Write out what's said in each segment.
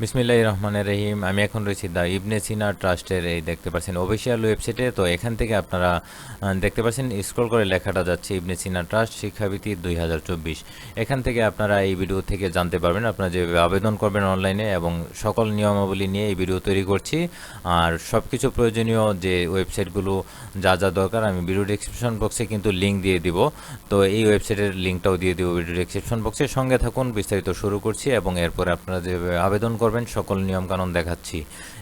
বিসমিল্লাহ রহমানের রহিম। আমি এখন রয়েছি দ্য ইবনে সিনা ট্রাস্টের, এই দেখতে পাচ্ছেন অফিসিয়াল ওয়েবসাইটে। তো এখান থেকে আপনারা দেখতে পাচ্ছেন, স্ক্রল করে লেখাটা যাচ্ছে ইবনে সিনা ট্রাস্ট, শিক্ষাবৃত্তি দুই হাজার চব্বিশ। এখান থেকে আপনারা এই ভিডিও থেকে জানতে পারবেন, আপনারা যেভাবে আবেদন করবেন অনলাইনে এবং সকল নিয়মাবলী নিয়ে এই ভিডিও তৈরি করছি। আর সব কিছু প্রয়োজনীয় যে ওয়েবসাইটগুলো, যা যা দরকার, আমি ভিডিও ডিসক্রিপশন বক্সে কিন্তু লিঙ্ক দিয়ে দিব। তো এই ওয়েবসাইটের লিঙ্কটাও দিয়ে দিব ভিডিও ডিসক্রিপশন বক্সে সঙ্গে থাকুন, বিস্তারিত শুরু করছি এবং এরপরে আপনারা যেভাবে আবেদন করবেন, সকল নিয়মকানুন দেখাচ্ছি।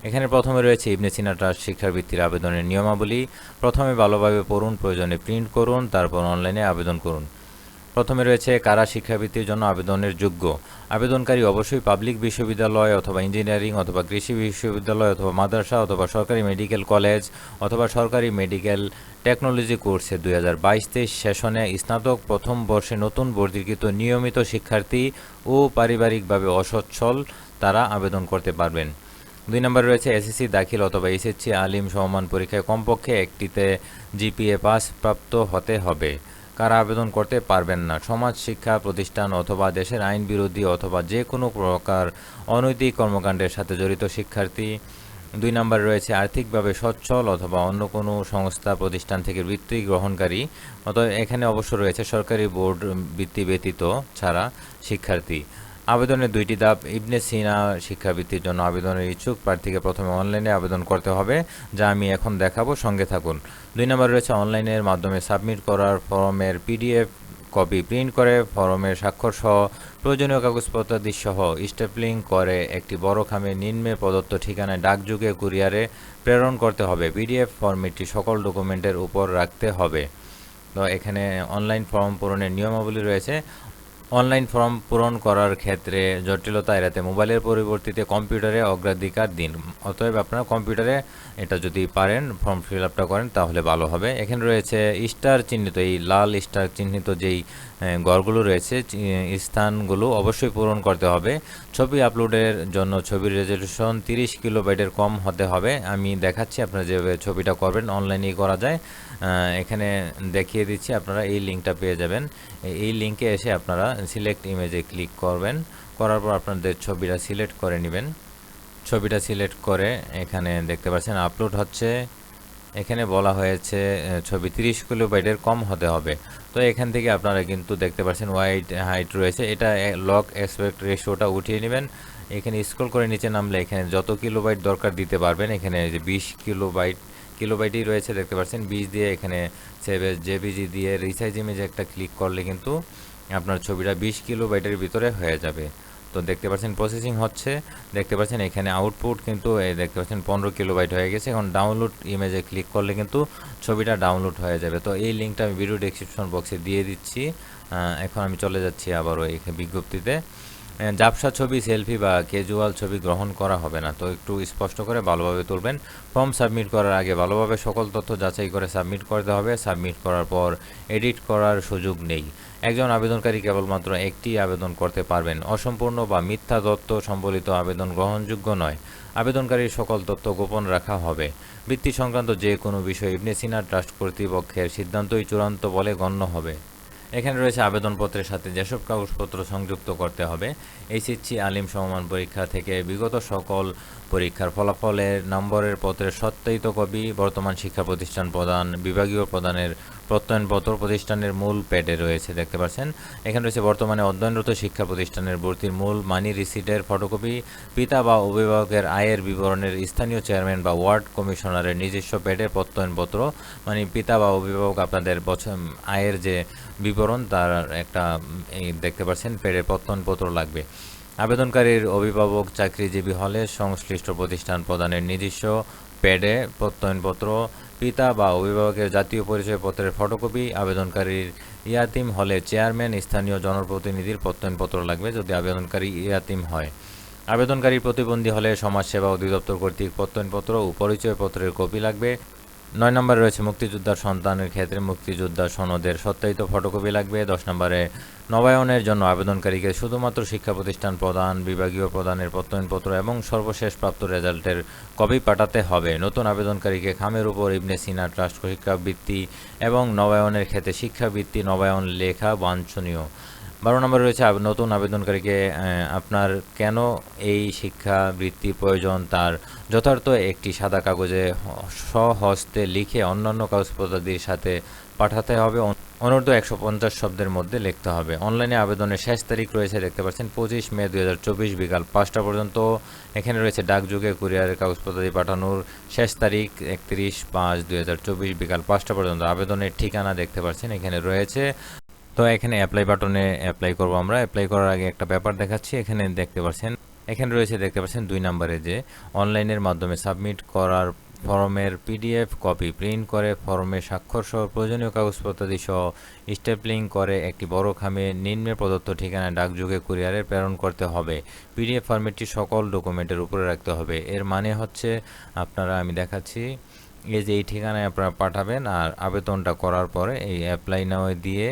এখানে প্রথমে রয়েছে ইবনে সিনা ট্রাস্ট শিক্ষাবৃত্তির আবেদনের নিয়মাবলী। প্রথমে ভালোভাবে পড়ুন, প্রয়োজনে প্রিন্ট করুন, তারপর অনলাইনে আবেদন করুন। প্রথমে রয়েছে কারা শিক্ষাবৃত্তির জন্য আবেদনের যোগ্য। আবেদনকারী অবশ্যই পাবলিক বিশ্ববিদ্যালয় অথবা ইঞ্জিনিয়ারিং অথবা কৃষি বিশ্ববিদ্যালয় অথবা মাদ্রাসা অথবা সরকারি মেডিকেল কলেজ অথবা সরকারি মেডিকেল টেকনোলজি কোর্সে দুই হাজার বাইশ তেইশ সেশনে স্নাতক প্রথম বর্ষে নতুন বর্ধিকৃত নিয়মিত শিক্ষার্থী ও পারিবারিকভাবে অসচ্ছল তারা আবেদন করতে পারবেন। দুই নম্বরে রয়েছে এসএসসি দাখিল অথবা এসএসসি আলিম সমমান পরীক্ষায় কমপক্ষে একটিতে জিপিএ পাস প্রাপ্ত হতে হবে। কারা আবেদন করতে পারবেন না? সমাজ শিক্ষা প্রতিষ্ঠান অথবা দেশের আইন বিরোধী অথবা যে কোনো প্রকার অনৈতিক কর্মকাণ্ডের সাথে জড়িত শিক্ষার্থী। দুই নম্বরে রয়েছে আর্থিকভাবে সচ্ছল অথবা অন্য কোনো সংস্থা, প্রতিষ্ঠান থেকে বৃত্তি গ্রহণকারী। অথবা এখানে অবশ্য রয়েছে সরকারি বোর্ড বৃত্তি ব্যতীত ছাড়া শিক্ষার্থী। আবেদনের দুইটি ধাপ, ইবনে সিনা শিক্ষাবৃত্তির জন্য আবেদনের ইচ্ছুক প্রার্থীকে প্রথমে অনলাইনে আবেদন করতে হবে, যা আমি এখন দেখাবো, সঙ্গে থাকুন। দুই নম্বর রয়েছে অনলাইনের মাধ্যমে সাবমিট করার ফর্মের পিডিএফ কপি প্রিন্ট করে, ফর্মের স্বাক্ষর সহ প্রয়োজনীয় কাগজপত্রাদি সহ স্টেপলিং করে একটি বড় খামে নিম্নে প্রদত্ত ঠিকানায় ডাকযোগে কুরিয়ারে প্রেরণ করতে হবে। পিডিএফ ফর্মেটটি সকল ডকুমেন্টের উপর রাখতে হবে। তো এখানে অনলাইন ফর্ম পূরণের নিয়মাবলী রয়েছে। অনলাইন ফর্ম পূরণ করার ক্ষেত্রে জটিলতা এড়াতে মোবাইলের পরিবর্তিতে কম্পিউটারে অগ্রাধিকার দিন। অতএব আপনারা কম্পিউটারে এটা যদি পারেন, ফর্ম ফিল আপটা করেন, তাহলে ভালো হবে। এখানে রয়েছে স্টার চিহ্নিত, এই লাল স্টার চিহ্নিত যেই ঘরগুলো রয়েছে স্থানগুলো অবশ্যই পূরণ করতে হবে। ছবি আপলোডের জন্য ছবির রেজলিউশন তিরিশ কিলোবাইটের কম হতে হবে। আমি দেখাচ্ছি, আপনারা যেভাবে ছবিটা করবেন অনলাইনেই করা যায়। এখানে দেখিয়ে দিচ্ছি, আপনারা এই লিঙ্কটা পেয়ে যাবেন। এই লিঙ্কে এসে আপনারা সিলেক্ট ইমেজে ক্লিক করবেন। করার পর আপনাদের ছবিটা সিলেক্ট করে নেবেন। ছবিটা সিলেক্ট করে এখানে দেখতে পাচ্ছেন আপলোড হচ্ছে। এখানে বলা হয়েছে ছবি তিরিশ কিলোবাইটের কম হতে হবে। তো এখান থেকে আপনারা কিন্তু দেখতে পাচ্ছেন ওয়াইড হাইট রয়েছে। এটা লক এসপেক্ট রেশিওটা উঠিয়ে নেবেন। এখানে স্ক্রল করে নিচে নামলে এখানে যত কিলোবাইট দরকার দিতে পারবেন। এখানে যে বিশ কিলোবাইট, কিলোবাইটই রয়েছে, দেখতে পাচ্ছেন। বিশ দিয়ে এখানে সেভ জেবিজি দিয়ে রিসাইজ ইমেজে একটা ক্লিক করলে কিন্তু আপনার ছবিটা বিশ কিলোবাইটের ভিতরে হয়ে যাবে। তো দেখতে পাচ্ছেন প্রসেসিং হচ্ছে। দেখতে পাচ্ছেন এখানে আউটপুট কিন্তু দেখতে পাচ্ছেন পনেরো কিলোবাইট হয়ে গেছে। এখন ডাউনলোড ইমেজে ক্লিক করলে কিন্তু ছবিটা ডাউনলোড হয়ে যাবে। তো এই লিঙ্কটা আমি ভিডিও ডিসক্রিপশন বক্সে দিয়ে দিচ্ছি। এখন আমি চলে যাচ্ছি আবারও এই বিজ্ঞপ্তিতে। জাপসা ছবি সেলফি বা ক্যাজুয়াল ছবি গ্রহণ করা হবে না তো একটু স্পষ্ট করে ভালোভাবে তুলবেন ফর্ম সাবমিট করার আগে ভালোভাবে সকল তথ্য যাচাই করে সাবমিট করতে হবে সাবমিট করার পর এডিট করার সুযোগ নেই একজন আবেদনকারী কেবলমাত্র একটি আবেদন করতে পারবেন অসম্পূর্ণ বা মিথ্যা তথ্য সম্বলিত আবেদন গ্রহণযোগ্য নয় আবেদনকারীর সকল তথ্য গোপন রাখা হবে বৃত্তি সংক্রান্ত যে কোনো বিষয় ইবনে সিনা ট্রাস্ট কর্তৃপক্ষের সিদ্ধান্তই চূড়ান্ত বলে গণ্য হবে। এখানে রয়েছে আবেদনপত্রের সাথে যেসব কাগজপত্র সংযুক্ত করতে হবে। এইচএসসি আলিম সমমান পরীক্ষা থেকে বিগত সকল পরীক্ষার ফলাফলের, নম্বরের পত্রের সত্যায়িত কপি, বর্তমান শিক্ষা প্রতিষ্ঠান প্রদান, বিভাগীয় প্রদানের প্রত্যয়নপত্র প্রতিষ্ঠানের মূল প্যাডে রয়েছে, দেখতে পাচ্ছেন। এখানে রয়েছে বর্তমানে অধ্যয়নরত শিক্ষা প্রতিষ্ঠানের ভর্তির মূল মানি রিসিটের ফটোকপি। পিতা বা অভিভাবকের আয়ের বিবরণের স্থানীয় চেয়ারম্যান বা ওয়ার্ড কমিশনারের নিজস্ব প্যাডে প্রত্যয়নপত্র মানে পিতা বা অভিভাবক আপনাদের বছর, আয়ের যে বিবরণ, তার একটা দেখতে পাচ্ছেন প্যাডের প্রত্যয়নপত্র লাগবে। আবেদনকারীর অভিভাবক চাকরিজীবী হলে সংশ্লিষ্ট প্রতিষ্ঠান প্রদানের নিজস্ব প্যাডে প্রত্যয়নপত্র পিতা বা অভিভাবকের জাতীয় পরিচয়পত্রের ফটোকপি আবেদনকারীর ইয়াতিম হলে চেয়ারম্যান, স্থানীয় জনপ্রতিনিধির প্রত্যয়নপত্র লাগবে যদি আবেদনকারী ইয়াতিম হয়। আবেদনকারী প্রতিবন্ধী হলে সমাজসেবা অধিদপ্তর কর্তৃক প্রত্যয়নপত্র ও পরিচয়পত্রের কপি লাগবে। নয় নম্বরে রয়েছে মুক্তিযোদ্ধার সন্তানের ক্ষেত্রে মুক্তিযোদ্ধা সনদের সত্যায়িত ফটোকপি লাগবে। দশ নম্বরে নবায়নের জন্য আবেদনকারীকে শুধুমাত্র শিক্ষা প্রতিষ্ঠান প্রদান, বিভাগীয় প্রদানের প্রত্যয়নপত্র এবং সর্বশেষ প্রাপ্ত রেজাল্টের কপি পাঠাতে হবে। নতুন আবেদনকারীকে খামের উপর ইবনে সিনা ট্রাস্ট শিক্ষাবৃত্তি এবং নবায়নের ক্ষেত্রে শিক্ষাবৃত্তি, নবায়ন লেখা বাঞ্ছনীয়। বারো নম্বরে রয়েছে নতুন আবেদনকারীকে আপনার কেন এই শিক্ষা বৃত্তি প্রয়োজন? তার যথার্থ একটি সাদা কাগজে স্বহস্তে লিখে অন্যান্য কাগজপত্রাদির সাথে পাঠাতে হবে। অন- অনূর্ধ্ব একশো পঞ্চাশ শব্দের মধ্যে লিখতে হবে। অনলাইনে আবেদনের শেষ তারিখ রয়েছে, দেখতে পাচ্ছেন, পঁচিশ মে দু হাজার চব্বিশ বিকাল পাঁচটা পর্যন্ত। এখানে রয়েছে ডাকযুগে কুরিয়ারের কাগজপত্রাদি পাঠানোর শেষ তারিখ একত্রিশ পাঁচ দু বিকাল পাঁচটা পর্যন্ত। আবেদনের ঠিকানা দেখতে পাচ্ছেন, এখানে রয়েছে। তো এখানে অ্যাপ্লাই বাটনে অ্যাপ্লাই করব আমরা। অ্যাপ্লাই করার আগে একটা ব্যাপার দেখাচ্ছি, এখানে দেখতে পাচ্ছেন, এখানে রয়েছে দেখতে পাচ্ছেন দুই নম্বরে যে অনলাইনের মাধ্যমে সাবমিট করার ফর্মের পিডিএফ কপি প্রিন্ট করে, ফর্মে স্বাক্ষর সহ প্রয়োজনীয় কাগজপত্রাদি সহ স্টেপলিং করে একটি বড় খামে নিম্নে প্রদত্ত ঠিকানায় ডাকযোগে কুরিয়ারে প্রেরণ করতে হবে। পিডিএফ ফর্মেটটি সকল ডকুমেন্টের উপরে রাখতে হবে। এর মানে হচ্ছে, আপনারা আমি দেখাচ্ছি, এই যে এই ঠিকানায় আপনারা পাঠাবেন আর আবেদনটা করার পরে এই অ্যাপ্লাই নাও দিয়ে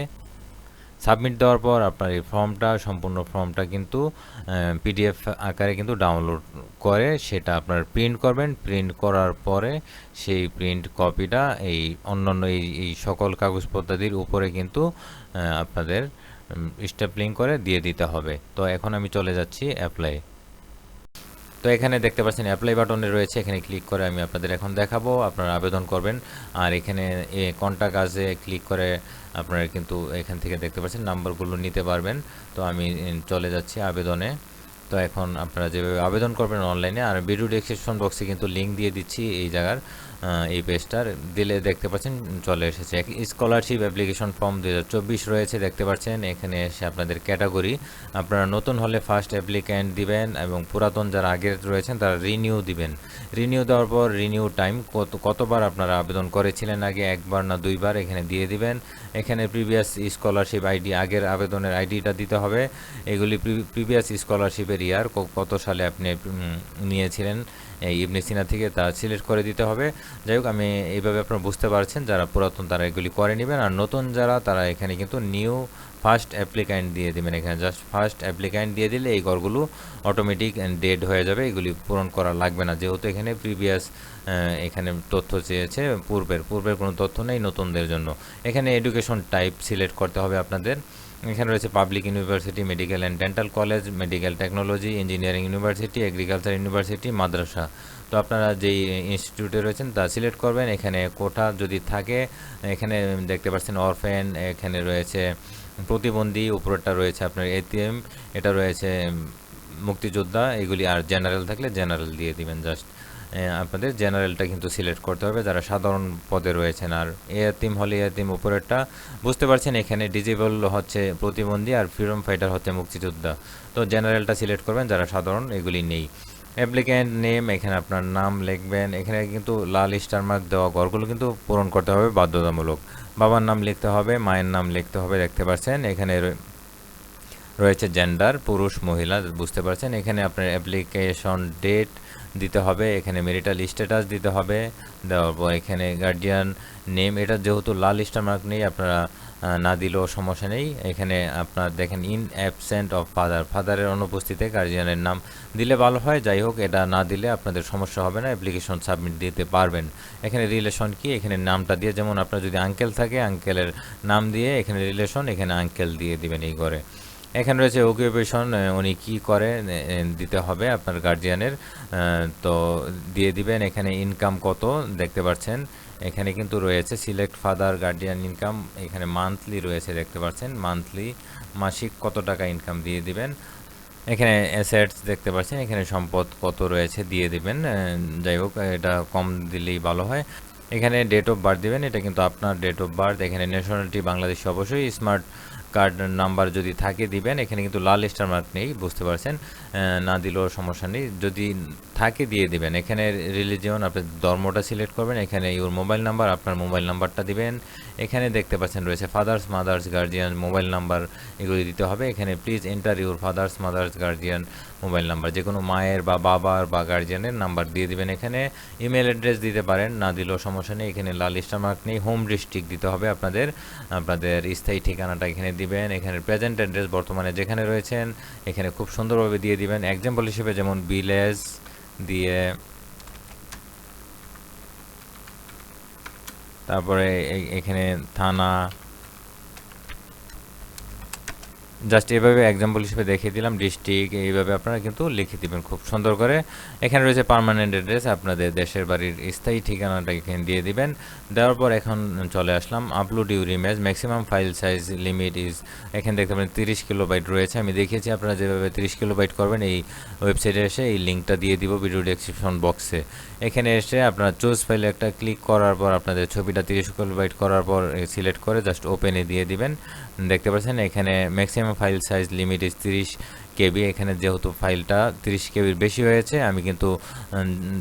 সাবমিট দেওয়ার পর আপনার এই ফর্মটা, সম্পূর্ণ ফর্মটা কিন্তু পিডিএফ আকারে কিন্তু ডাউনলোড করে সেটা আপনার প্রিন্ট করবেন। প্রিন্ট করার পরে সেই প্রিন্ট কপিটা এই অন্যান্য এই এই সকল কাগজপত্রাদির উপরে কিন্তু আপনাদের স্টেপলিং করে দিয়ে দিতে হবে। তো এখন আমি চলে যাচ্ছি অ্যাপ্লাই তো এখানে দেখতে পাচ্ছেন অ্যাপ্লাই বাটনে রয়েছে, এখানে ক্লিক করে আমি আপনাদের এখন দেখাবো, আপনারা আবেদন করবেন। আর এখানে কন্ট্যাক্ট আজে ক্লিক করে আপনারা কিন্তু এখান থেকে দেখতে পাচ্ছেন নাম্বারগুলো নিতে পারবেন। তো আমি চলে যাচ্ছি আবেদনে। তো এখন আপনারা যেভাবে আবেদন করবেন অনলাইনে আর ভিডিও ডেসক্রিপশন বক্সে কিন্তু লিঙ্ক দিয়ে দিচ্ছি এই জায়গার। এই পেজটার দিলে দেখতে পাচ্ছেন, চলে এসেছে। স্কলারশিপ অ্যাপ্লিকেশন ফর্ম দু হাজার চব্বিশ রয়েছে, দেখতে পাচ্ছেন। এখানে এসে আপনাদের ক্যাটাগরি আপনারা নতুন হলে ফার্স্ট অ্যাপ্লিক্যান্ট দিবেন এবং পুরাতন যারা আগের রয়েছেন, তারা রিনিউ দিবেন। রিনিউ দেওয়ার পর রিনিউ টাইম কত, কতবার আপনারা আবেদন করেছিলেন আগে? একবার না দুইবার? এখানে দিয়ে দিবেন। এখানে প্রিভিয়াস স্কলারশিপ আইডি আগের আবেদনের আইডিটা দিতে হবে। এগুলি প্রিভিয়াস স্কলারশিপের ইয়ার কত সালে আপনি নিয়েছিলেন, এই ইবনে সিনা থেকে তা সিলেক্ট করে দিতে হবে। যাই হোক, আমি এইভাবে আপনারা বুঝতে পারছেন, যারা পুরাতন তারা এগুলি করে নেবেন। আর নতুন যারা, তারা এখানে কিন্তু নিউ ফার্স্ট অ্যাপ্লিক্যান্ট দিয়ে দেবেন এখানে। জাস্ট ফার্স্ট অ্যাপ্লিক্যান্ট দিয়ে দিলে এই ঘরগুলো অটোমেটিক ডেড হয়ে যাবে, এগুলি পূরণ করা লাগবে না। যেহেতু এখানে প্রিভিয়াস এখানে তথ্য চেয়েছে, পূর্বের পূর্বের কোনো তথ্য নেই নতুনদের জন্য। এখানে এডুকেশন টাইপ সিলেক্ট করতে হবে আপনাদের। এখানে রয়েছে public university medical and dental college medical technology engineering university agriculture university মাদ্রাসা। তো আপনারা যেই ইনস্টিটিউটে রয়েছেন তা সিলেক্ট করবেন। এখানে কোটা যদি থাকে, এখানে দেখতে পাচ্ছেন অরফেন এখানে রয়েছে প্রতিবন্ধী উপরেরটা রয়েছে আপনার এটিএম এটা রয়েছে মুক্তিযোদ্ধা, এগুলি আর জেনারেল থাকলে জেনারেল দিয়ে দিবেন জাস্ট। আপনাদের জেনারেলটা কিন্তু সিলেক্ট করতে হবে, যারা সাধারণ পদে রয়েছেন। আর এয়াতিম হলে এয়াতিম উপরেরটা, বুঝতে পারছেন, এখানে ডিজেবল হচ্ছে প্রতিবন্ধী আর ফ্রিডম ফাইটার হচ্ছে মুক্তিযোদ্ধা। তো জেনারেলটা সিলেক্ট করবেন, যারা সাধারণ, এগুলি নেই। অ্যাপ্লিক্যান্ট নেম এখানে আপনার নাম লিখবেন, এখানে কিন্তু লাল স্টার মার্ক দেওয়া ঘরগুলো কিন্তু পূরণ করতে হবে বাধ্যতামূলক। বাবার নাম লিখতে হবে, মায়ের নাম লিখতে হবে, দেখতে পাচ্ছেন, এখানে রয়েছে জেন্ডার পুরুষ, মহিলা, বুঝতে পারছেন, এখানে আপনার অ্যাপ্লিকেশন ডেট দিতে হবে, এখানে মেরিটাল স্ট্যাটাস দিতে হবে, দেওয়ার পর এখানে গার্ডিয়ান নেম এটা যেহেতু লাল স্টার মার্ক নেই, আপনারা না দিলেও সমস্যা নেই। এখানে আপনার দেখেন ইন অ্যাবসেন্ট অফ ফাদার ফাদারের অনুপস্থিতিতে গার্জিয়ানের নাম দিলে ভালো হয়। যাই হোক, এটা না দিলে আপনাদের সমস্যা হবে না অ্যাপ্লিকেশন সাবমিট দিতে পারবেন। এখানে রিলেশন কি? এখানে নামটা দিয়ে, যেমন আপনার যদি আঙ্কেল থাকে আঙ্কেলের নাম দিয়ে এখানে রিলেশন এখানে আঙ্কেল দিয়ে দিবেন এই ঘরে। এখানে রয়েছে অকুপেশন উনি কি করে দিতে হবে আপনার গার্জিয়ানের তো দিয়ে দিবেন, এখানে ইনকাম কত, দেখতে পাচ্ছেন। এখানে কিন্তু রয়েছে সিলেক্ট ফাদার গার্ডিয়ান ইনকাম এখানে মান্থলি রয়েছে, দেখতে পাচ্ছেন। মান্থলি মাসিক কত টাকা ইনকাম দিয়ে দিবেন? এখানে অ্যাসেটস দেখতে পাচ্ছেন, এখানে সম্পদ কত রয়েছে দিয়ে দিবেন। যাই হোক, এটা কম দিলেই ভালো হয়। এখানে ডেট অফ বার্থ দিবেন, এটা কিন্তু আপনার ডেট অফ বার্থ এখানে ন্যাশনালিটি বাংলাদেশ অবশ্যই স্মার্ট কার্ড নাম্বার যদি থাকে দিবেন, এখানে কিন্তু লাল স্টার মার্ক নেই, বুঝতে পারছেন? না দিলেও সমস্যা নেই। যদি থাকে, দিয়ে দিবেন। এখানে রিলিজিয়ন আপনার ধর্মটা সিলেক্ট করবেন। এখানে ইউর মোবাইল নাম্বার আপনার মোবাইল নাম্বারটা দিবেন। এখানে দেখতে পাচ্ছেন রয়েছে father's mother's guardian mobile number এগুলি দিতে হবে। এখানে please enter your father's mother's guardian mobile number. যে কোনো মায়ের বা বাবার বা গার্জিয়ানের নাম্বার দিয়ে দিবেন এখানে। ইমেল অ্যাড্রেস দিতে পারেন, না দিলেও সমস্যা নেই। এখানে লাল মার্ক নেই হোম ডিস্ট্রিক্ট দিতে হবে আপনাদের। আপনাদের স্থায়ী ঠিকানাটা এখানে দিবেন। এখানে প্রেজেন্ট অ্যাড্রেস বর্তমানে যেখানে রয়েছেন, এখানে খুব সুন্দরভাবে দিয়ে দিবেন। এক্সাম্পল হিসেবে যেমন ভিলেজ দিয়ে তারপরে এখানে থানা জাস্ট এভাবে এক্সাম্পল হিসেবে দেখিয়ে দিলাম ডিস্ট্রিক্ট এইভাবে আপনারা কিন্তু লিখে দিবেন খুব সুন্দর করে। এখানে রয়েছে পার্মানেন্ট অ্যাড্রেস আপনাদের দেশের বাড়ির স্থায়ী ঠিকানাটা এখানে দিয়ে দিবেন। দেওয়ার পর এখন চলে আসলাম upload your image maximum file size limit is এখানে দেখতে পারেন তিরিশ কিলো বাইট রয়েছে। আমি দেখিয়েছি, আপনারা যেভাবে তিরিশ কিলো বাইট করবেন, এই ওয়েবসাইটে এসে এই লিঙ্কটা দিয়ে দিব ভিডিও ডেসক্রিপশন বক্সে এখানে এসে আপনারা চুজ ফাইলে একটা ক্লিক করার পর, আপনাদের ছবিটা তিরিশ কিলো বাইট করার পর সিলেক্ট করে জাস্ট ওপেনে দিয়ে দিবেন। দেখতে পাচ্ছেন, এখানে maximum file size limit is তিরিশ কেবি। এখানে যেহেতু ফাইলটা তিরিশ কেবির বেশি হয়েছে, আমি কিন্তু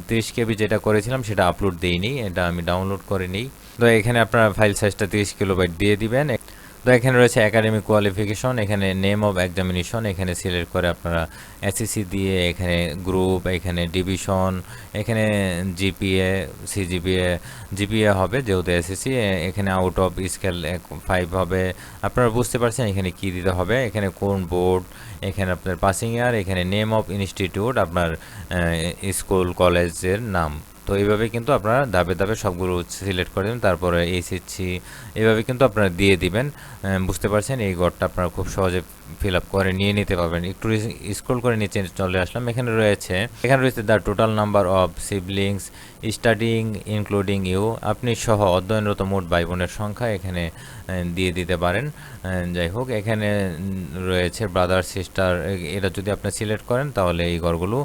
তিরিশ কেবি যেটা করেছিলাম সেটা আপলোড দিইনি, এটা আমি ডাউনলোড করে নিই। তো এখানে আপনার ফাইল সাইজটা তিরিশ কিলোবাইট দিয়ে দিবেন। তো এখানে রয়েছে একাডেমিক কোয়ালিফিকেশন এখানে নেম অফ এক্সামিনেশন এখানে সিলেক্ট করে আপনারা এসএসসি দিয়ে, এখানে গ্রুপ এখানে ডিভিশন এখানে জিপিএ সিজিপিএ জিপিএ হবে যেহেতু এসএসসি এখানে আউট অফ স্কেল ফাইভ হবে। আপনারা বুঝতে পারছেন এখানে কি দিতে হবে? এখানে কোন বোর্ড এখানে আপনার পাসিং ইয়ার এখানে নেম অফ ইনস্টিটিউট আপনার স্কুল কলেজের নাম। তো এইভাবে কিন্তু আপনারা ধাপে ধাপে সবগুলো সিলেক্ট করে দেবেন তারপরে এইচএসসি এইভাবে কিন্তু আপনারা দিয়ে দিবেন। বুঝতে পারছেন? এই গড়টা আপনারা খুব সহজে ফিল আপ করে নিয়ে নিতে পারবেন। একটু স্ক্রল করে নিচে চলে আসলাম। এখানে রয়েছে এখানে রয়েছে the total number of siblings studying including you আপনি সহ অধ্যয়নরত মোট ভাই বোনের সংখ্যা এখানে দিয়ে দিতে পারেন। যাই হোক, এখানে রয়েছে ব্রাদার সিস্টার এটা যদি আপনি সিলেক্ট করেন, তাহলে এই ঘরগুলো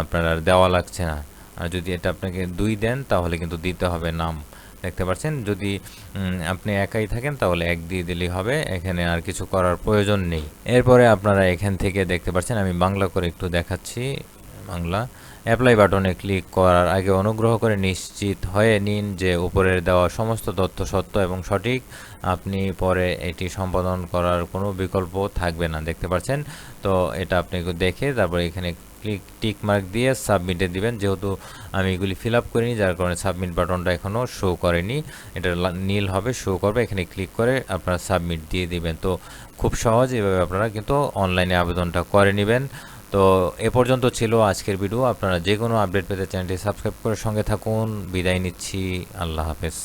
আপনার দেওয়া লাগছে না। আর যদি এটা আপনাকে দুই দেন, তাহলে কিন্তু দিতে হবে নাম। দেখতে পাচ্ছেন? যদি আপনি একাই থাকেন, তাহলে এক দিয়ে দিলেই হবে। এখানে আর কিছু করার প্রয়োজন নেই। এরপরে আপনারা এখান থেকে দেখতে পাচ্ছেন, আমি বাংলা করে একটু দেখাচ্ছি। বাংলা। অ্যাপ্লাই বাটনে ক্লিক করার আগে অনুগ্রহ করে নিশ্চিত হয়ে নিন যে উপরের দেওয়া সমস্ত তথ্য সত্য এবং সঠিক। আপনি পরে এটি সম্পাদন করার কোনো বিকল্প থাকবে না, দেখতে পাচ্ছেন? তো এটা আপনি দেখে তারপরে এখানে ক্লিক টিক মার্ক দিয়ে সাবমিটে দিবেন। যেহেতু আমি এগুলি ফিল আপ করিনি, যার কারণে সাবমিট বাটনটা এখনও শো করেনি। এটা নীল হবে শো করবে। এখানে ক্লিক করে আপনারা সাবমিট দিয়ে দিবেন। তো খুব সহজ এভাবে আপনারা কিন্তু অনলাইনে আবেদনটা করে নেবেন। তো এ পর্যন্ত ছিল আজকের ভিডিও আপনারা যে কোনো আপডেট পেতে চ্যানেলটি সাবস্ক্রাইব করে সঙ্গে থাকুন। বিদায় নিচ্ছি। আল্লাহ হাফেজ।